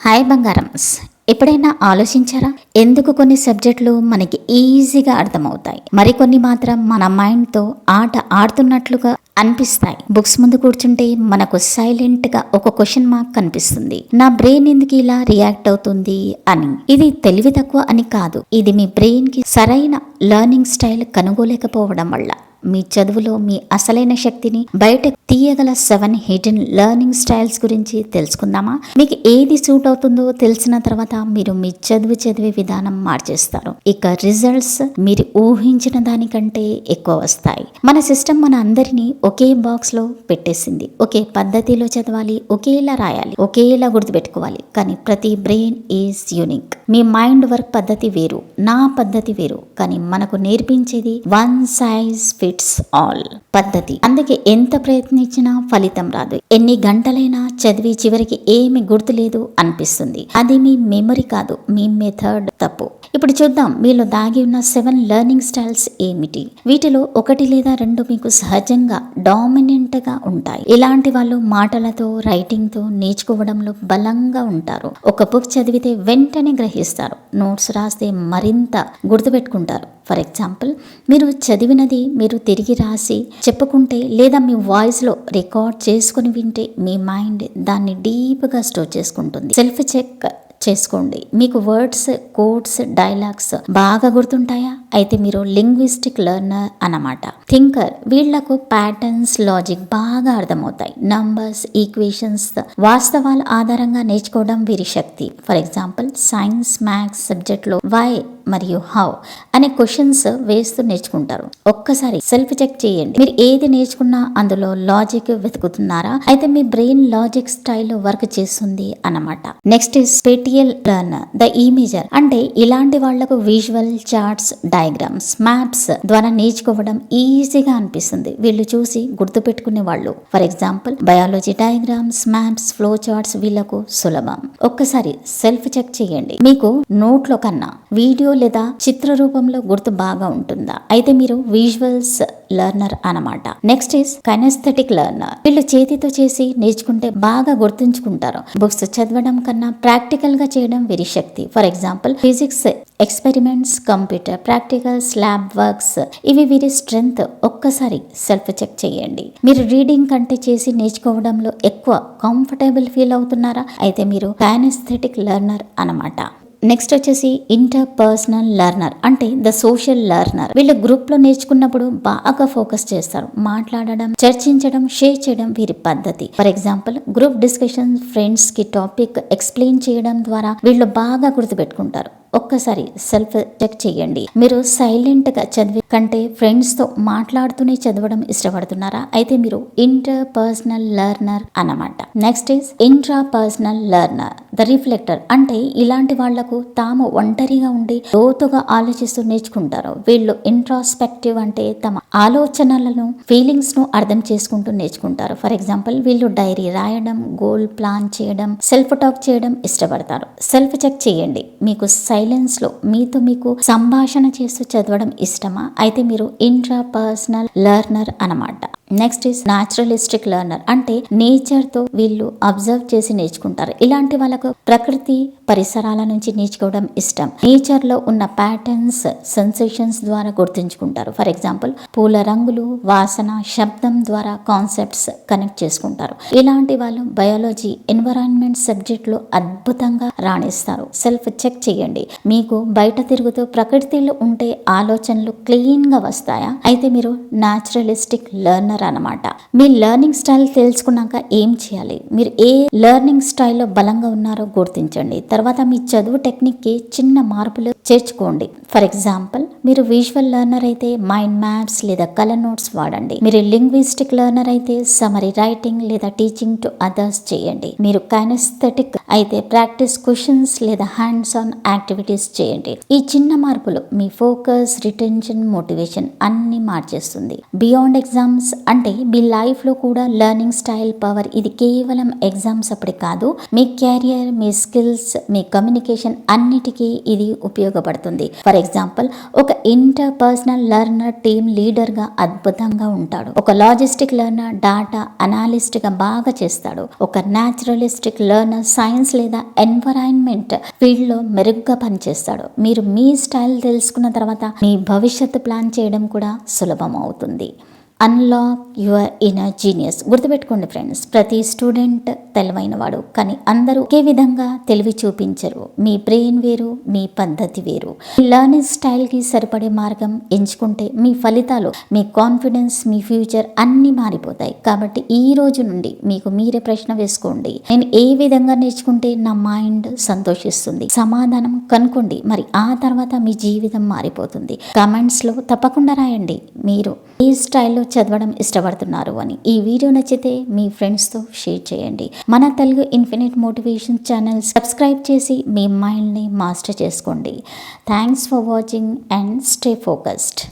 Hi బంగారమ్స్ ఎప్పుడైనా ఆలోచించారా? ఎందుకు కొన్ని సబ్జెక్టులు మనకి ఈజీగా అర్థమవుతాయి మరికొన్ని మాత్రం మన మైండ్తో ఆట ఆడుతున్నట్లుగా అనిపిస్తాయి. బుక్స్ ముందు కూర్చుంటే మనకు సైలెంట్గా ఒక క్వశ్చన్ మార్క్ కనిపిస్తుంది. నా బ్రెయిన్ ఎందుకు ఇలా రియాక్ట్ అవుతుంది అని. ఇది తెలివి తక్కువ అని కాదు. ఇది మీ బ్రెయిన్కి సరైన లర్నింగ్ స్టైల్ కనుగోలేకపోవడం వల్ల. మీ చదువులో మీ అసలైన శక్తిని బయట తీయగల సెవెన్ హిడెన్ లెర్నింగ్ స్టైల్స్ గురించి తెలుసుకుందామా? మీకు ఏది సూట్ అవుతుందో తెలిసిన తర్వాత మీరు మీ చదువు చదివే విధానం మార్చేస్తారు. ఇక రిజల్ట్స్ మీరు ఊహించిన దానికంటే ఎక్కువ వస్తాయి. మన సిస్టమ్ మన అందరినీ ఒకే బాక్స్లో పెట్టేసింది. ఒకే పద్ధతిలో చదవాలి ఒకేలా రాయాలి ఒకేలా గుర్తుపెట్టుకోవాలి. కానీ ప్రతి బ్రెయిన్ ఈజ్ యూనిక్ మీ మైండ్ వర్క్ పద్ధతి వేరు నా పద్ధతి వేరు. కానీ మనకు నేర్పించేది one size fit fits all పద్ధతి. అందుకే ఎంత ప్రయత్నించినా ఫలితం రాదు. ఎన్ని గంటలైనా చదివి చివరికి ఏమి గుర్తులేదు అనిపిస్తుంది. అది మీ మెమరీ కాదు మీ మెథడ్ తప్పు. ఇప్పుడు చూద్దాం మీలో దాగి ఉన్న సెవెన్ లెర్నింగ్ స్టైల్స్ ఏమిటి? వీటిలో ఒకటి లేదా రెండు మీకు సహజంగా డామినెంట్గా ఉంటాయి. ఇలాంటి వాళ్ళు మాటలతో రైటింగ్తో నేర్చుకోవడంలో బలంగా ఉంటారు. ఒక బుక్ చదివితే వెంటనే గ్రహిస్తారు. నోట్స్ రాస్తే మరింత గుర్తుపెట్టుకుంటారు. ఫర్ ఎగ్జాంపుల్ మీరు చదివినది మీరు తిరిగి రాసి చెప్పుకుంటే లేదా మీ వాయిస్లో రికార్డ్ చేసుకుని వింటే మీ మైండ్ దాన్ని డీప్గా స్టోర్ చేసుకుంటుంది. సెల్ఫ్ చెక్ చేసుకోండి. మీకు వర్డ్స్ కోడ్స్ డైలాగ్స్ బాగా గుర్తుంటాయా? అయితే మీరు లింగ్విస్టిక్ లెర్నర్ అన్నమాట. థింకర్ వీళ్ళకు ప్యాటర్న్స్ లాజిక్ బాగా అర్థమవుతాయి. నంబర్స్ ఈక్వేషన్స్ వాస్తవాల ఆధారంగా నేర్చుకోవడం వీరి శక్తి. ఫర్ ఎగ్జాంపుల్ సైన్స్ మ్యాథ్స్ సబ్జెక్ట్లో వై మరియు హౌ అనే క్వశ్చన్స్ వేస్తూ నేర్చుకుంటారు. ఒక్కసారి సెల్ఫ్ చెక్ చేయండి. మీరు ఏది నేర్చుకున్నా అందులో లాజిక్ వెతుకుతున్నారా? అయితే మీ బ్రెయిన్ లాజిక్ స్టైల్లో వర్క్ చేస్తుంది అన్నమాట. Next spatial learn the imager అంటే ఇలాంటి వాళ్ళకు విజువల్ చార్ట్స్ డయాగ్రామ్స్ మ్యాప్స్ ద్వారా నేర్చుకోవడం ఈజీగా అనిపిస్తుంది. వీళ్ళు చూసి గుర్తుపెట్టుకునే వాళ్ళు. For example biology diagrams maps flow charts వీళ్ళకు సులభం. ఒక్కసారి సెల్ఫ్ చెక్ చేయండి. మీకు నోట్లో కన్నా వీడియో లేదా చిత్ర రూపంలో గుర్తు బాగా ఉంటుందా? అయితే మీరు విజువల్స్ లర్నర్ అనమాట నెక్స్ట్ ఈస్ కనెస్థెటిక్ లర్నర్ వీళ్ళు చేతితో చేసి నేర్చుకుంటే బాగా గుర్తుంచుకుంటారు. బుక్స్ చదవడం కన్నా ప్రాక్టికల్గా చేయడం వీరి శక్తి. For example physics experiments computer practicals lab works ఇవి వీరి స్ట్రెంగ్త్ ఒక్కసారి సెల్ఫ్ చెక్ చేయండి. మీరు రీడింగ్ కంటే చేసి నేర్చుకోవడంలో ఎక్కువ కంఫర్టబుల్ ఫీల్ అవుతున్నారా? అయితే మీరు కైనస్థెటిక్ లెర్నర్ అనమాట నెక్స్ట్ వచ్చేసి ఇంటర్ పర్సనల్ లర్నర్ అంటే ద సోషల్ లెర్నర్ వీళ్ళు గ్రూప్లో నేర్చుకున్నప్పుడు బాగా ఫోకస్ చేస్తారు. మాట్లాడడం చర్చించడం షేర్ చేయడం వీరి పద్ధతి. ఫర్ ఎగ్జాంపుల్ గ్రూప్ డిస్కషన్ ఫ్రెండ్స్కి టాపిక్ ఎక్స్ప్లెయిన్ చేయడం ద్వారా వీళ్ళు బాగా గుర్తుపెట్టుకుంటారు. ఒక్కసారి సెల్ఫ్ చెక్ చేయండి. మీరు సైలెంట్గా చదివే కంటే ఫ్రెండ్స్తో మాట్లాడుతూనే చదవడం ఇష్టపడుతున్నారా? అయితే మీరు ఇంటర్ పర్సనల్ లర్నర్ అన్నమాట. Next is intrapersonal learner the reflector. అంటే ఇలాంటి వాళ్ళకు తాము ఒంటరిగా ఉండి లోతుగా ఆలోచిస్తూ నేర్చుకుంటారు. వీళ్ళు ఇంట్రాస్పెక్టివ్ అంటే తమ ఆలోచనలను ఫీలింగ్స్ను అర్థం చేసుకుంటూ నేర్చుకుంటారు. ఫర్ ఎగ్జాంపుల్ వీళ్ళు డైరీ రాయడం గోల్ ప్లాన్ చేయడం సెల్ఫ్ టాక్ చేయడం ఇష్టపడతారు. సెల్ఫ్ చెక్ చేయండి. మీకు సైలెన్స్లో మీతో మీకు సంభాషణ చేస్తూ చదవడం ఇష్టమా? అయితే మీరు ఇంట్రా పర్సనల్ లర్నర్ అన్నమాట. నెక్స్ట్ ఇస్ న్యాచురలిస్టిక్ లెర్నర్ అంటే నేచర్తో వీళ్ళు అబ్జర్వ్ చేసి నేర్చుకుంటారు. ఇలాంటి వాళ్ళకు प्रकृति పరిసరాల నుంచి నేర్చుకోవడం ఇష్టం. నేచర్లో ఉన్న ప్యాటర్న్స్ సెన్సేషన్స్ ద్వారా గుర్తుంచుకుంటారు. ఫర్ ఎగ్జాంపుల్ పూల రంగులు వాసన శబ్దం ద్వారా కాన్సెప్ట్స్ కనెక్ట్ చేసుకుంటారు. ఇలాంటి వాళ్ళు బయాలజీ ఎన్విరాన్మెంట్ సబ్జెక్టులో అద్భుతంగా రాణిస్తారు. సెల్ఫ్ చెక్ చేయండి. మీకు బయట తిరుగుతూ ప్రకృతిలో ఉంటే ఆలోచనలు క్లీన్గా వస్తాయా? అయితే మీరు న్యాచురలిస్టిక్ లెర్నర్ అన్నమాట. మీ లెర్నింగ్ స్టైల్ తెలుసుకున్నాక ఏం చేయాలి? మీరు ఏ లెర్నింగ్ స్టైల్లో బలంగా ఉన్నారో గుర్తించండి. తర్వాత మీ చదువు టెక్నిక్కి చిన్న మార్పులు చేర్చుకోండి. ఫర్ ఎగ్జాంపుల్ మీరు విజువల్ లెర్నర్ అయితే మైండ్ మ్యాప్స్ లేదా కలర్ నోట్స్ వాడండి. మీరు లింగ్విస్టిక్ లెర్నర్ అయితే సమరీ రైటింగ్ లేదా టీచింగ్ టు అదర్స్ చేయండి. మీరు కైనస్థెటిక్ అయితే ప్రాక్టీస్ క్వశ్చన్స్ లేదా హ్యాండ్స్ ఆన్ యాక్టివిటీస్ చేయండి. ఈ చిన్న మార్పులు మీ ఫోకస్ రిటెన్షన్ మోటివేషన్ అన్ని మార్చేస్తుంది. బియాండ్ ఎగ్జామ్స్ అంటే మీ లైఫ్లో కూడా లెర్నింగ్ స్టైల్ పవర్ ఇది కేవలం ఎగ్జామ్స్ అప్పుడే కాదు మీ కెరియర్ మీ స్కిల్స్ మీ కమ్యూనికేషన్ అన్నిటికీ ఇది ఉపయోగపడుతుంది. ఫర్ ఎగ్జాంపుల్ ఒక ఇంటర్ పర్సనల్ లెర్నర్ టీమ్ లీడర్గా అద్భుతంగా ఉంటాడు. ఒక లాజిస్టిక్ లెర్నర్ డాటా అనాలిస్ట్గా బాగా చేస్తాడు. ఒక న్యాచురలిస్టిక్ లెర్నర్ సైన్స్ లేదా ఎన్వైరాన్మెంట్ ఫీల్డ్లో మెరుగ్గా పనిచేస్తాడు. మీరు మీ స్టైల్ తెలుసుకున్న తర్వాత మీ భవిష్యత్తు ప్లాన్ చేయడం కూడా సులభం అవుతుంది. అన్లాక్ యువర్ ఇన్నర్ జీనియస్ గుర్తుపెట్టుకోండి ఫ్రెండ్స్ ప్రతి స్టూడెంట్ తెలివైన వాడు కానీ అందరూ ఒకే విధంగా తెలివి చూపించరు. మీ బ్రెయిన్ వేరు మీ పద్ధతి వేరు. లర్నింగ్ స్టైల్కి సరిపడే మార్గం ఎంచుకుంటే మీ ఫలితాలు మీ కాన్ఫిడెన్స్ మీ ఫ్యూచర్ అన్నీ మారిపోతాయి. కాబట్టి ఈ రోజు నుండి మీకు మీరే ప్రశ్న వేసుకోండి. నేను ఏ విధంగా నేర్చుకుంటే నా మైండ్ సంతోషిస్తుంది? సమాధానం కనుక్కోండి. మరి ఆ తర్వాత మీ జీవితం మారిపోతుంది. కమెంట్స్లో తప్పకుండా రాయండి. మీరు ఏ స్టైల్లో చదవడం ఇష్టపడుతున్నారు అని. ఈ వీడియో నచ్చితే మీ ఫ్రెండ్స్తో షేర్ చేయండి. మన Telugu infinite motivation channel subscribe చేసి మీ మైండ్ని మాస్టర్ చేసుకోండి. Thanks for watching and stay focused.